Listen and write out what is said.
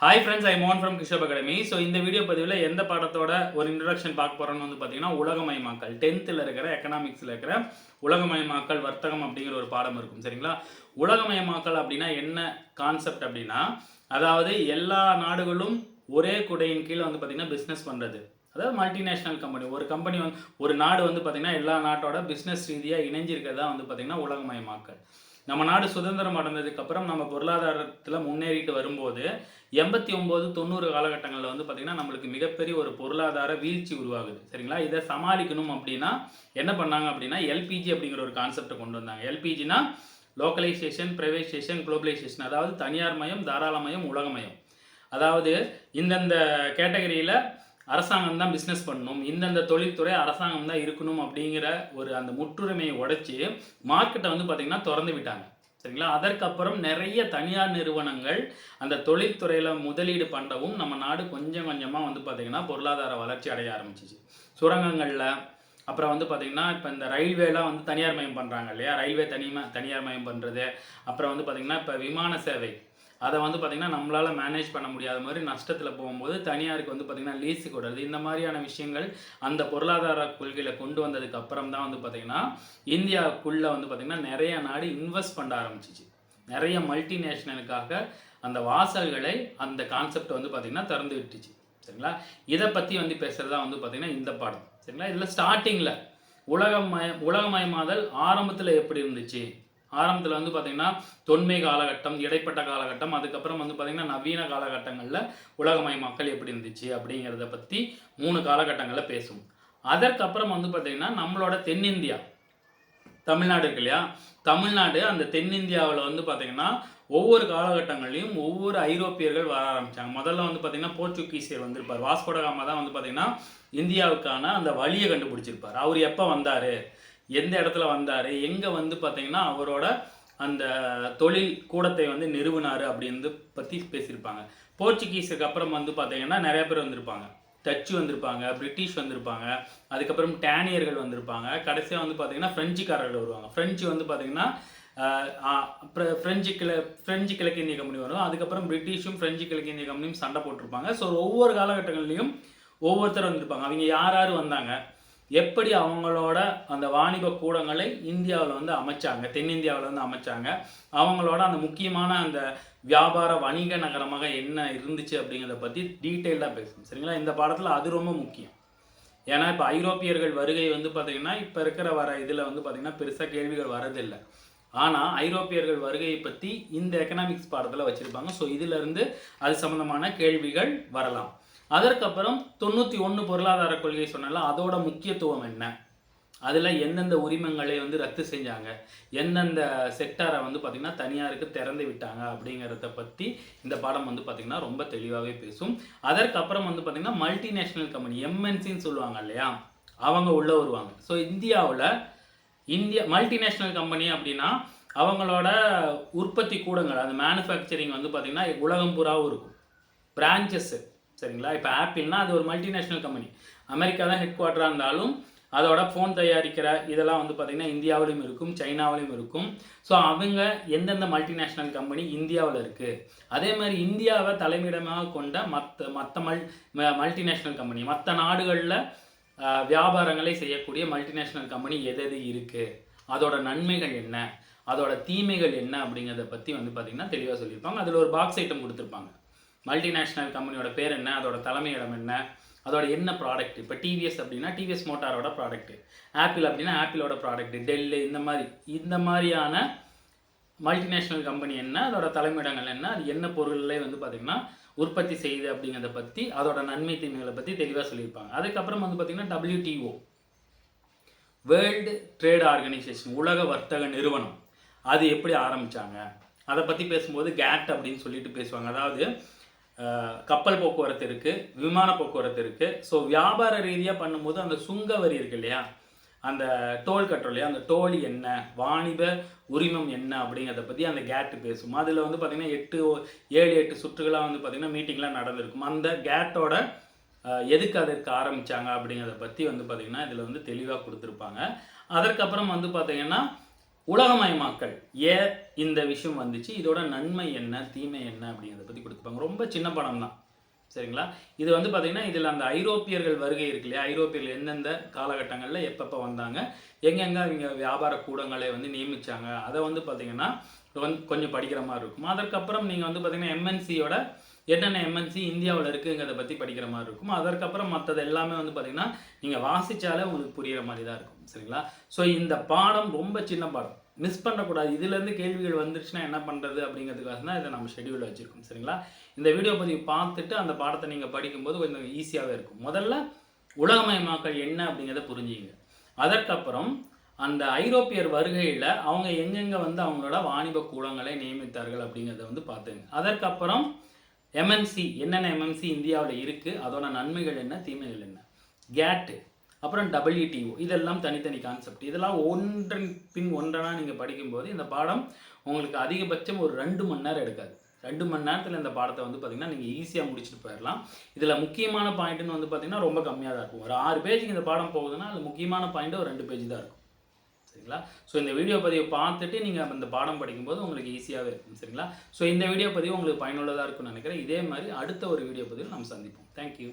Hi friends I மோன் from கிஷப் academy so இந்த video பதிவில் எந்த பாடத்தோட ஒரு இன்ட்ரடக்ஷன் பார்க்க போகிறோம்னு வந்து பார்த்தீங்கன்னா உலகமயமாக்கல். டென்த்தில் இருக்கிற எக்கனாமிக்ஸில் இருக்கிற உலகமயமாக்கல் வர்த்தகம் அப்படிங்கிற ஒரு பாடம் இருக்கும் சரிங்களா? உலகமயமாக்கல் அப்படின்னா என்ன கான்செப்ட் அப்படின்னா அதாவது எல்லா நாடுகளும் ஒரே குடையின் கீழே வந்து பார்த்தீங்கன்னா பிஸ்னஸ் பண்ணுறது அதாவது மல்டிநேஷ்னல் கம்பெனி ஒரு கம்பெனி வந்து ஒரு நாடு வந்து பார்த்திங்கன்னா எல்லா நாட்டோட பிஸ்னஸ் ரீதியாக இணைஞ்சிருக்கிறதா வந்து பார்த்திங்கன்னா உலகமயமாக்கல். நம்ம நாடு சுதந்திரம் அடைந்ததுக்கு அப்புறம் நம்ம பொருளாதாரத்தில் முன்னேறிட்டு வரும்போது எண்பத்தி ஒம்பது தொண்ணூறு காலகட்டங்களில் வந்து பார்த்திங்கன்னா நம்மளுக்கு மிகப்பெரிய ஒரு பொருளாதார வீழ்ச்சி உருவாகுது. சரிங்களா? இதை சமாளிக்கணும் அப்படின்னா என்ன பண்ணாங்க அப்படின்னா எல்பிஜி அப்படிங்கிற ஒரு கான்செப்டை கொண்டு வந்தாங்க. எல்பிஜினா லோக்கலைசேஷன் ப்ரைவேட்சேஷன் குளோபலைசேஷன் அதாவது தனியார் மயம் தாராளமயம் உலகமயம். அதாவது இந்தந்த கேட்டகரியில் அரசாங்கம் தான் பிஸ்னஸ் பண்ணணும். இந்தந்த தொழில்துறை அரசாங்கம் தான் இருக்கணும் அப்படிங்கிற ஒரு அந்த முற்றுரிமையை உடைச்சி மார்க்கெட்டை வந்து பார்த்திங்கன்னா திறந்து விட்டாங்க. சரிங்களா? அதற்கப்புறம் நிறைய தனியார் நிறுவனங்கள் அந்த தொழில்துறையில் முதலீடு பண்ணவும் நம்ம நாடு கொஞ்சம் கொஞ்சமாக வந்து பார்த்திங்கன்னா பொருளாதார வளர்ச்சி அடைய ஆரம்பிச்சிச்சு. சுரங்கங்களில் அப்புறம் வந்து பார்த்திங்கன்னா இப்போ இந்த ரயில்வேலாம் வந்து தனியார் மயம் பண்ணுறாங்க இல்லையா? ரயில்வே தனிமா தனியார் மயம் பண்ணுறது அப்புறம் வந்து பார்த்திங்கன்னா இப்போ விமான சேவை. அதை வந்து பார்த்திங்கன்னா நம்மளால் மேனேஜ் பண்ண முடியாத மாதிரி நஷ்டத்தில் போகும்போது தனியாருக்கு வந்து பார்த்திங்கன்னா லீஸுக்கு விடுறது. இந்த மாதிரியான விஷயங்கள் அந்த பொருளாதார கொள்கையில் கொண்டு வந்ததுக்கு அப்புறம் தான் வந்து பார்த்திங்கன்னா இந்தியாவுக்குள்ளே வந்து பார்த்திங்கன்னா நிறைய நாடு இன்வெஸ்ட் பண்ண ஆரம்பிச்சிச்சு. நிறைய மல்டிநேஷ்னலுக்காக அந்த வாசல்களை அந்த கான்செப்ட் வந்து பார்த்திங்கன்னா திறந்து விட்டுச்சு. சரிங்களா? இதை பற்றி வந்து பேசுகிறதா வந்து பார்த்திங்கன்னா இந்த பாடம் சரிங்களா? இதில் ஸ்டார்டிங்கில் உலகமய உலகமயமாதல் ஆரம்பத்தில் எப்படி இருந்துச்சு? ஆரம்பத்தில் வந்து பார்த்திங்கன்னா தொன்மை காலகட்டம் இடைப்பட்ட காலகட்டம் அதுக்கப்புறம் வந்து பார்த்திங்கன்னா நவீன காலகட்டங்களில் உலகமயமாக்கல் எப்படி இருந்துச்சு அப்படிங்கிறத பற்றி மூணு காலகட்டங்களில் பேசும் அதற்கப்புறம் வந்து பார்த்திங்கன்னா நம்மளோட தென்னிந்தியா. தமிழ்நாடு இருக்கு இல்லையா? தமிழ்நாடு அந்த தென்னிந்தியாவில் வந்து பார்த்திங்கன்னா ஒவ்வொரு காலகட்டங்கள்லையும் ஒவ்வொரு ஐரோப்பியர்கள் வர ஆரம்பித்தாங்க முதல்ல வந்து பார்த்திங்கன்னா போர்ச்சுகீசியர் வந்திருப்பார். வாஸ்கோடகாமா தான் வந்து பார்த்திங்கன்னா இந்தியாவுக்கான அந்த வழியை கண்டுபிடிச்சிருப்பார். அவர் எப்போ வந்தார்? எந்த இடத்துல வந்தார் எங்கே வந்து பார்த்தீங்கன்னா அவரோட அந்த தொழில் கூடத்தை வந்து நிறுவினார் அப்படின்னு பற்றி பேசியிருப்பாங்க. போர்ச்சுகீஸுக்கு அப்புறம் வந்து பார்த்தீங்கன்னா நிறைய பேர் வந்திருப்பாங்க. டச்சு வந்திருப்பாங்க பிரிட்டிஷ் வந்திருப்பாங்க அதுக்கப்புறம் டேனியர்கள் வந்திருப்பாங்க. கடைசியாக வந்து பார்த்தீங்கன்னா ஃப்ரெஞ்சுக்காரர்கள் வருவாங்க. ஃப்ரெஞ்சு வந்து பார்த்தீங்கன்னா ஃப்ரெஞ்சு கிழ ஃப்ரெஞ்சு கிழக்கிந்திய கம்பெனி வரும். அதுக்கப்புறம் பிரிட்டிஷும் ஃப்ரெஞ்சு கிழக்கிந்திய கம்பெனியும் சண்டை போட்டிருப்பாங்க. ஸோ ஒவ்வொரு காலகட்டங்கள்லையும் ஒவ்வொருத்தர் வந்திருப்பாங்க. அவங்க யார் யார் வந்தாங்க? எப்படி அவங்களோட அந்த வாணிப கூடங்களை இந்தியாவில் வந்து அமைச்சாங்க தென்னிந்தியாவில் வந்து அமைச்சாங்க அவங்களோட அந்த முக்கியமான அந்த வியாபார வணிக நகரமாக என்ன இருந்துச்சு அப்படிங்கிறத பற்றி டீட்டெயில்டாக பேசணும் சரிங்களா? இந்த பாடத்தில் அது ரொம்ப முக்கியம். ஏன்னா இப்போ ஐரோப்பியர்கள் வருகை வந்து பார்த்திங்கன்னா இப்போ இருக்கிற வர இதில் வந்து பார்த்திங்கன்னா பெருசாக கேள்விகள் வரதில்லை. ஆனால் ஐரோப்பியர்கள் வருகையை பற்றி இந்த எக்கனாமிக்ஸ் பாடத்தில் வச்சுருப்பாங்க. ஸோ இதிலிருந்து அது சம்மந்தமான கேள்விகள் வரலாம். அதற்கப்புறம் தொண்ணூற்றி ஒன்று பொருளாதார கொள்கை சொன்னால அதோட முக்கியத்துவம் என்ன? அதில் எந்தெந்த உரிமங்களை வந்து ரத்து செஞ்சாங்க? எந்தெந்த செக்டாரை வந்து பார்த்திங்கன்னா தனியாருக்கு திறந்து விட்டாங்க அப்படிங்கிறத பற்றி இந்த பாடம் வந்து பார்த்திங்கன்னா ரொம்ப தெளிவாகவே பேசும். அதற்கப்புறம் வந்து பார்த்திங்கன்னா மல்டிநேஷ்னல் கம்பெனி எம்என்சின்னு சொல்லுவாங்க இல்லையா? அவங்க உள்ளே வருவாங்க. ஸோ இந்தியாவில் இந்தியா மல்டிநேஷ்னல் கம்பெனி அப்படின்னா அவங்களோட உற்பத்தி கூடங்கள் அந்த மேனுஃபேக்சரிங் வந்து பார்த்திங்கன்னா உலகம் பூராவும் இருக்கும். பிரான்ச்சஸ்ஸு சரிங்களா? இப்போ ஆப்பிள்னா அது ஒரு மல்டிநேஷ்னல் கம்பெனி அமெரிக்கா தான் ஹெட் குவார்டராக இருந்தாலும் அதோட ஃபோன் தயாரிக்கிற இதெல்லாம் வந்து பார்த்திங்கன்னா இந்தியாவிலையும் இருக்கும் சைனாவிலையும் இருக்கும். ஸோ அவங்க எந்தெந்த மல்டிநேஷ்னல் கம்பெனி இந்தியாவில் இருக்குது அதே மாதிரி இந்தியாவை தலைமையிடமாக கொண்ட மற்ற மற்ற மல் மல்டிநேஷ்னல் கம்பெனி மற்ற நாடுகளில் வியாபாரங்களை செய்யக்கூடிய மல்டிநேஷ்னல் கம்பெனி எது எது இருக்குது அதோட நன்மைகள் என்ன? அதோட தீமைகள் என்ன? அப்படிங்கிறத பற்றி வந்து பார்த்திங்கன்னா தெளிவாக சொல்லியிருப்பாங்க. அதில் ஒரு பாக்ஸ் ஐட்டம் கொடுத்துருப்பாங்க. மல்டிநேஷ்னல் கம்பெனியோட பேர் என்ன அதோட தலைமையிடம் என்ன அதோட என்ன ப்ராடக்ட் இப்போ டிவிஎஸ் அப்படின்னா டிவிஎஸ் மோட்டாரோட ப்ராடக்ட் ஆப்பிள் அப்படின்னா ஆப்பிளோட ப்ராடக்ட் டெல்லு இந்த மாதிரி இந்த மாதிரியான மல்டிநேஷ்னல் கம்பெனி என்ன அதோட தலைமையிடங்கள் என்ன அது என்ன பொருள்களே வந்து பார்த்திங்கன்னா உற்பத்தி செய்யுது அப்படிங்கிறத பற்றி அதோட நன்மை தீமைகளை பற்றி தெளிவாக சொல்லியிருப்பாங்க. அதுக்கப்புறம் வந்து பார்த்திங்கன்னா டபிள்யூடிஓ வேர்ல்டு ட்ரேட் ஆர்கனைசேஷன் உலக வர்த்தக நிறுவனம். அது எப்படி ஆரம்பித்தாங்க அதை பற்றி பேசும்போது கேட் அப்படின்னு சொல்லிட்டு பேசுவாங்க. அதாவது கப்பல் போக்குவரத்து இருக்குது விமான போக்குவரத்து இருக்குது ஸோ வியாபார ரீதியாக பண்ணும்போது அந்த சுங்க வரி இருக்கு இல்லையா? அந்த டோல் கட்டுறோம் இல்லையா? அந்த டோல் என்ன? வாணிப உரிமம் என்ன? அப்படிங்கிறத பற்றி அந்த கேட்டு பேசும். அதில் வந்து பார்த்திங்கன்னா எட்டு ஏழு எட்டு சுற்றுகளாக வந்து பார்த்திங்கன்னா மீட்டிங்லாம் நடந்திருக்கும். அந்த கேட்டோட எதுக்கு அதற்கு ஆரம்பித்தாங்க அப்படிங்கிறத பற்றி வந்து பார்த்திங்கன்னா இதில் வந்து தெளிவாக கொடுத்துருப்பாங்க. அதற்கப்புறம் வந்து பார்த்திங்கன்னா உலகமயமாக்கல். ஏன் இந்த விஷயம் வந்துச்சு? இதோட நன்மை என்ன? தீமை என்ன? அப்படிங்கிறத பற்றி கொடுத்துப்பாங்க. ரொம்ப சின்ன படம் தான். சரிங்களா? இது வந்து பார்த்தீங்கன்னா இதில் அந்த ஐரோப்பியர்கள் வருகை இருக்கு இல்லையா? ஐரோப்பியர்கள் எந்தெந்த காலகட்டங்களில் எப்பப்போ வந்தாங்க? எங்கெங்கே அவங்க வியாபார கூடங்களை வந்து நியமித்தாங்க அதை வந்து பார்த்தீங்கன்னா வந்து கொஞ்சம் படிக்கிற மாதிரி இருக்கும். அதற்கப்புறம் நீங்கள் வந்து பார்த்தீங்கன்னா எம்என்சியோட என்னென்ன எம்என்சி இந்தியாவில் இருக்குங்கிறத பற்றி படிக்கிற மாதிரி இருக்கும். அதற்கப்புறம் மற்றது எல்லாமே வந்து பார்த்தீங்கன்னா நீங்கள் வாசிச்சாலே உங்களுக்கு புரிகிற மாதிரி தான் இருக்கும். சரிங்களா? ஸோ இந்த பாடம் ரொம்ப சின்ன பாடம். மிஸ் பண்ணக்கூடாது. இதுலேருந்து கேள்விகள் வந்துருச்சுன்னா என்ன பண்ணுறது அப்படிங்கிறதுக்காக தான் இதை நம்ம ஷெடியூலில் வச்சுருக்கோம். சரிங்களா? இந்த வீடியோ பதிவு பார்த்துட்டு அந்த பாடத்தை நீங்கள் படிக்கும்போது கொஞ்சம் ஈஸியாகவே இருக்கும். முதல்ல உலகமயமாக்கல் என்ன அப்படிங்கிறத புரிஞ்சுங்க அதற்கப்புறம் அந்த ஐரோப்பியர் வருகையில் அவங்க எங்கெங்கே வந்து அவங்களோட வாணிப கூடங்களை நியமித்தார்கள் அப்படிங்கிறத வந்து பார்த்துங்க. அதற்கப்புறம் எம்என்சி என்னென்ன எம்என்சி இந்தியாவில் இருக்குது அதோட நன்மைகள் என்ன தீமைகள் என்ன? கேட்டு அப்புறம் டபிள்யூடிஓ இதெல்லாம் தனித்தனி கான்செப்ட் இதெல்லாம் ஒன்றன் பின் ஒன்றனா நீங்கள் படிக்கும்போது இந்த பாடம் உங்களுக்கு அதிகபட்சம் ஒரு ரெண்டு மணி நேரம் எடுக்காது. ரெண்டு மணி நேரத்தில் இந்த பாடத்தை வந்து பார்த்தீங்கன்னா நீங்கள் ஈஸியாக முடிச்சுட்டு போயிடலாம் இதில் முக்கியமான பாயிண்ட்னு வந்து பார்த்தீங்கன்னா ரொம்ப கம்மியாக தான் இருக்கும். ஒரு ஆறு பேஜுக்கு இந்த பாடம் போகுதுன்னா அதில் முக்கியமான பாயிண்ட்டு ஒரு ரெண்டு பேஜ் தான் இருக்கும். சரிங்களா? ஸோ இந்த வீடியோ பதிவை பார்த்துட்டு நீங்கள் இந்த பாடம் படிக்கும்போது உங்களுக்கு ஈஸியாகவே இருக்கும் சரிங்களா? ஸோ இந்த வீடியோ பதிவு உங்களுக்கு பயனுள்ளதாக இருக்கும்னு நினைக்கிறேன். இதே மாதிரி அடுத்த ஒரு வீடியோ பதிவில் நம்ம சந்திப்போம். தேங்க்யூ